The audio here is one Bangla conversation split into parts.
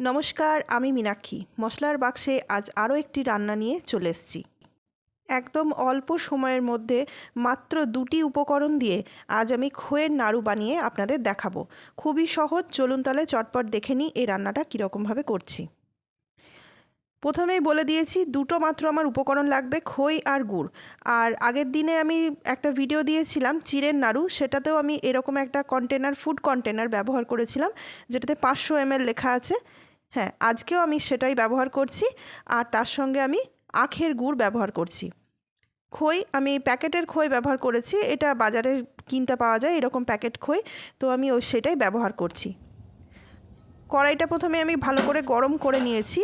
নমস্কার, আমি মীনাক্ষী। মশলার বাক্সে আজ আরও একটি রান্না নিয়ে চলে এসেছি। একদম অল্প সময়ের মধ্যে মাত্র দুটি উপকরণ দিয়ে আজ আমি খোয়ের নাড়ু বানিয়ে আপনাদের দেখাবো। খুবই সহজ, চলুন তাহলে চটপট দেখে নিই এই রান্নাটা কীরকমভাবে করছি। প্রথমেই বলে দিয়েছি, দুটো মাত্র আমার উপকরণ লাগবে, খই আর গুড়। আর আগের দিনে আমি একটা ভিডিও দিয়েছিলাম, চিড়ের নাড়ু। সেটাতেও আমি এরকম একটা কন্টেনার ফুড কন্টেনার ব্যবহার করেছিলাম, যেটাতে পাঁচশো এমএল লেখা আছে। হ্যাঁ আজকেও আমি সেটাই ব্যবহার করছি আর তার সঙ্গে আমি আখের গুড় ব্যবহার করছি। খই, আমি প্যাকেটের খই ব্যবহার করেছি, এটা বাজারের কিনতে পাওয়া যায় এরকম প্যাকেট খই, তো আমি ওই সেটাই ব্যবহার করছি। কড়াইটা প্রথমে আমি ভালো করে গরম করে নিয়েছি।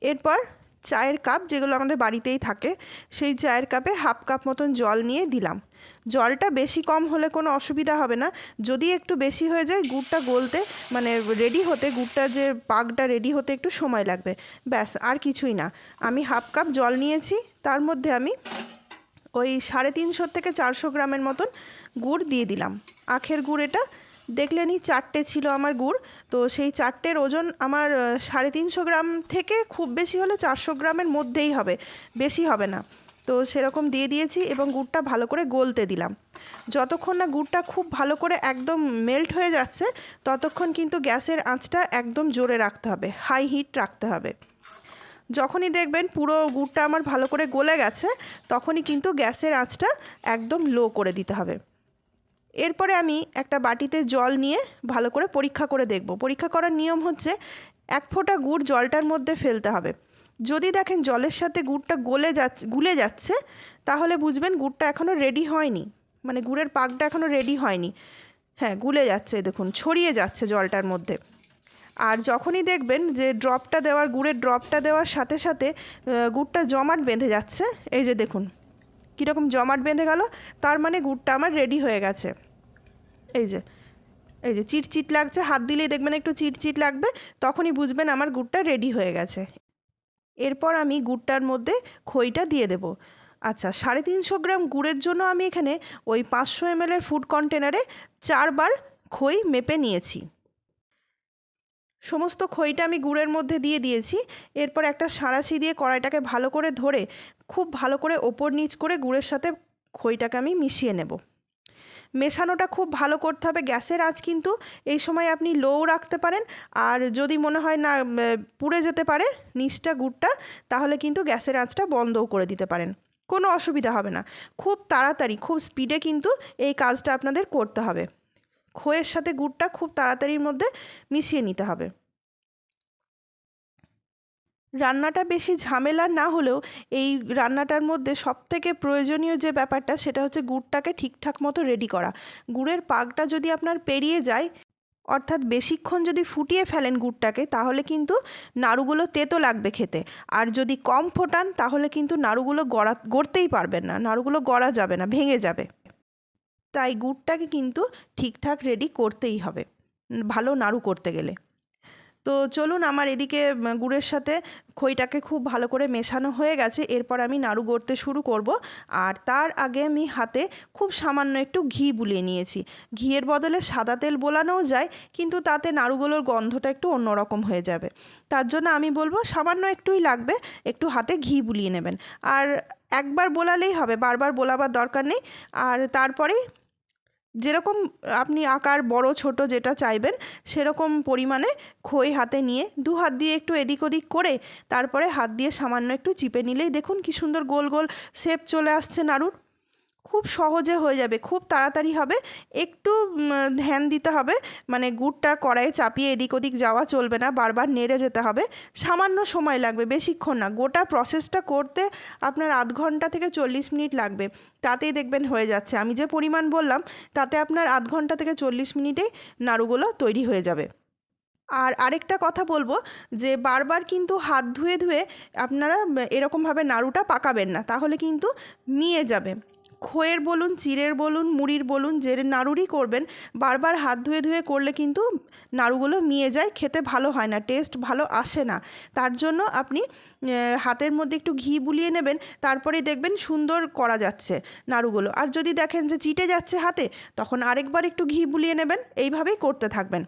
এরপর চায়ের কাপ যেগুলো আমাদের বাড়িতেই থাকে, সেই চায়ের কাপে হাফ কাপ মতন জল নিয়ে দিলাম। জলটা বেশি কম হলে কোনো অসুবিধা হবে না। যদি একটু বেশি হয়ে যায়, গুড়টা গলতে মানে রেডি হতে, গুড়টা যে পাকটা রেডি হতে একটু সময় লাগবে। ব্যাস, আর কিছুই না। আমি হাফ কাপ জল নিয়েছি, তার মধ্যে আমি ওই সাড়ে তিনশো থেকে চারশো গ্রামের মতন গুড় দিয়ে দিলাম। আখের গুড় এটা দেখলেনই চারটে ছিল আমার গুড়। তো সেই চারটের ওজন আমার সাড়ে তিনশো গ্রাম থেকে খুব বেশি হলে চারশো গ্রামের মধ্যেই হবে, বেশি হবে না। তো সেরকম দিয়ে দিয়েছি এবং গুড়টা ভালো করে গলতে দিলাম। যতক্ষণ না গুড়টা খুব ভালো করে একদম মেল্ট হয়ে যাচ্ছে, ততক্ষণ কিন্তু গ্যাসের আঁচটা একদম জোরে রাখতে হবে, হাই হিট রাখতে হবে। যখনই দেখবেন পুরো গুড়টা আমার ভালো করে গলে গেছে, তখনই কিন্তু গ্যাসের আঁচটা একদম লো করে দিতে হবে। এরপরে আমি একটা বাটিতে জল নিয়ে ভালো করে পরীক্ষা করে দেখব। পরীক্ষা করার নিয়ম হচ্ছে এক ফোঁটা গুড় জলটার মধ্যে ফেলতে হবে। যদি দেখেন জলের সাথে গুড়টা গলে যাচ্ছে, গুলে যাচ্ছে, তাহলে বুঝবেন গুড়টা এখনও রেডি হয়নি। মানে গুড়ের পাকটা এখনও রেডি হয়নি। হ্যাঁ গুলে যাচ্ছে, দেখুন, ছড়িয়ে যাচ্ছে জলটার মধ্যে। আর যখনই দেখবেন যে ড্রপটা দেওয়ার, গুড়ের ড্রপটা দেওয়ার সাথে সাথে গুড়টা জমাট বেঁধে যাচ্ছে, এই যে দেখুন। কীরকম জমাট বেঁধে গেল, তার মানে গুড়টা আমার রেডি হয়ে গেছে। এই যে এই যে চিটচিট লাগছে, হাত দিলেই দেখবেন একটু চিটচিট লাগবে, তখনই বুঝবেন আমার গুড়টা রেডি হয়ে গেছে। এরপর আমি গুড়টার মধ্যে খইটা দিয়ে দেব। আচ্ছা সাড়ে তিনশো গ্রাম গুড়ের জন্য আমি এখানে ওই পাঁচশো এমএলের ফুড কন্টেনারে চারবার খই মেপে নিয়েছি। সমস্ত খইটা আমি গুড়ের মধ্যে দিয়ে দিয়েছি। এরপর একটা সাঁড়াশি দিয়ে কড়াইটাকে ভালো করে ধরে, খুব ভালো করে ওপর নিচ করে গুড়ের সাথে খইটাকে আমি মিশিয়ে নেব। মেশানোটা খুব ভালো করতে হবে গ্যাসের আঁচ কিন্তু এই সময় আপনি লোও রাখতে পারেন। আর যদি মনে হয় না পুড়ে যেতে পারে নিচটা গুড়টা, তাহলে কিন্তু গ্যাসের আঁচটা বন্ধও করে দিতে পারেন। কোনো অসুবিধা হবে না। খুব তাড়াতাড়ি, খুব স্পিডে কিন্তু এই কাজটা আপনাদের করতে হবে। খইয়ের সাথে গুড়টা খুব তাড়াতাড়ির মধ্যে মিশিয়ে নিতে হবে। রান্নাটা বেশি ঝামেলা না হলেও এই রান্নাটার মধ্যে সবথেকে প্রয়োজনীয় যে ব্যাপারটা সেটা হচ্ছে গুড়টাকে ঠিকঠাক মতো রেডি করা। গুড়ের পাকটা যদি আপনার পেরিয়ে যায়, অর্থাৎ বেশিক্ষণ যদি ফুটিয়ে ফেলেন গুড়টাকে, তাহলে কিন্তু নাড়ুগুলো তেতো লাগবে খেতে। আর যদি কম ফোটান, তাহলে কিন্তু নাড়ুগুলো গড়া, গড়তেই পারবেন না। নাড়ুগুলো গড়া যাবে না, ভেঙে যাবে। তাই গুড়টাকে কিন্তু ঠিকঠাক রেডি করতেই হবে। ভালো নাড়ু করতে গেলে। তো চলুন আমার এদিকে গুড়ের সাথে খইটাকে খুব ভালো করে মেশানো হয়ে গেছে। এরপর আমি নাড়ু গড়তে শুরু করব। আর তার আগে আমি হাতে খুব সামান্য একটু ঘি বুলিয়ে নিয়েছি। ঘিয়ের বদলে সাদা তেল বোলানোও যায়, কিন্তু তাতে নাড়ুগুলোর গন্ধটা একটু অন্যরকম হয়ে যাবে। তার জন্য আমি বলব সামান্য একটুই লাগবে, একটু হাতে ঘি বুলিয়ে নেবেন। আর একবার বোলালেই হবে, বারবার বোলাবার দরকার নেই। আর তারপরেই যেরকম আপনি আকার বড়, ছোট যেটা চাইবেন, সেরকম পরিমাণে খই হাতে নিয়ে দু হাত দিয়ে একটু এদিক ওদিক করে তারপরে হাত দিয়ে সামান্য একটু চিপে নিলেই দেখুন কি সুন্দর গোল গোল শেপ চলে আসছে নাড়ুর। খুব সহজে হয়ে যাবে, খুব তাড়াতাড়ি হবে। একটু ধ্যান দিতে হবে। মানে গুড়টা কড়াইয়ে চাপিয়ে এদিক ওদিক যাওয়া চলবে না, বারবার নেড়ে যেতে হবে। সামান্য সময় লাগবে, বেশিক্ষণ না। গোটা প্রসেসটা করতে আপনার আধ ঘণ্টা থেকে চল্লিশ মিনিট লাগবে। তাতেই দেখবেন হয়ে যাচ্ছে। আমি যে পরিমাণ বললাম, তাতে আপনার আধ ঘণ্টা থেকে চল্লিশ মিনিটেই নাড়ুগুলো তৈরি হয়ে যাবে। আর আরেকটা কথা বলব যে, বারবার কিন্তু হাত ধুয়ে ধুয়ে আপনারা এরকমভাবে নাড়ুটা পাকাবেন না। তাহলে কিন্তু মিয়ে যাবে। খোয়ের বলুন চিড়ের বলুন, মুড়ির বলুন, যে নাড়ুরই করবেন, বারবার হাত ধুয়ে ধুয়ে করলে কিন্তু নাড়ুগুলো মিয়ে যায়, খেতে ভালো হয় না, টেস্ট ভালো আসে না। তার জন্য আপনি হাতের মধ্যে একটু ঘি বুলিয়ে নেবেন, তারপরেই দেখবেন সুন্দর করা যাচ্ছে নাড়ুগুলো। আর যদি দেখেন যে চিটে যাচ্ছে হাতে, তখন আরেকবার একটু ঘি বুলিয়ে নেবেন, এইভাবেই করতে থাকবেন।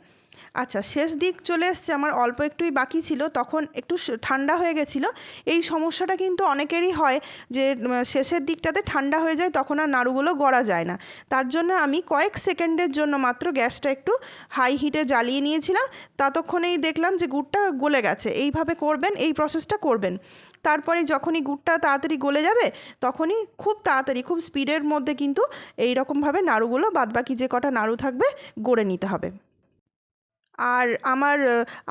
আচ্ছা শেষ দিক চলে এসছে, আমার অল্প একটুই বাকি ছিল, তখন একটু ঠান্ডা হয়ে গেছিল। এই সমস্যাটা কিন্তু অনেকেরই হয় যে শেষের দিকটাতে ঠান্ডা হয়ে যায়, তখন আর নাড়ুগুলো গড়া যায় না। তার জন্য আমি কয়েক সেকেন্ডের জন্য মাত্র গ্যাসটা একটু হাই হিটে জ্বালিয়ে নিয়েছিলাম। ততক্ষণেই দেখলাম যে, গুড়টা গলে গেছে। এইভাবে করবেন, এই প্রসেসটা করবেন। তারপরে যখনই গুড়টা তাড়াতাড়ি গলে যাবে, তখনই খুব তাড়াতাড়ি, খুব স্পিডের মধ্যে কিন্তু এই রকমভাবে নাড়ুগুলো বাদবাকি যে কটা নাড়ু থাকবে, গড়ে নিতে হবে। আর আমার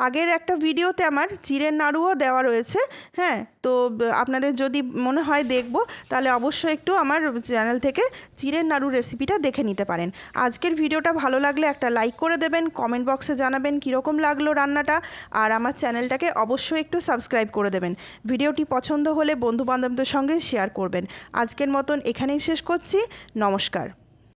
আগের একটা ভিডিওতে আমার চিড়ের নাড়ুও দেওয়া রয়েছে হ্যাঁ? তো আপনাদের যদি মনে হয় দেখব, তাহলে অবশ্যই একটু আমার চ্যানেল থেকে চিড়ের নাড়ু রেসিপিটা দেখে নিতে পারেন। আজকের ভিডিওটা ভালো লাগলে একটা লাইক করে দেবেন, কমেন্ট বক্সে জানাবেন কীরকম লাগল রান্নাটা, আর আমার চ্যানেলটাকে অবশ্যই একটু সাবস্ক্রাইব করে দেবেন। ভিডিওটি পছন্দ হলে বন্ধুবান্ধবদের সঙ্গে শেয়ার করবেন। আজকের মতন এখানেই শেষ করছি, নমস্কার।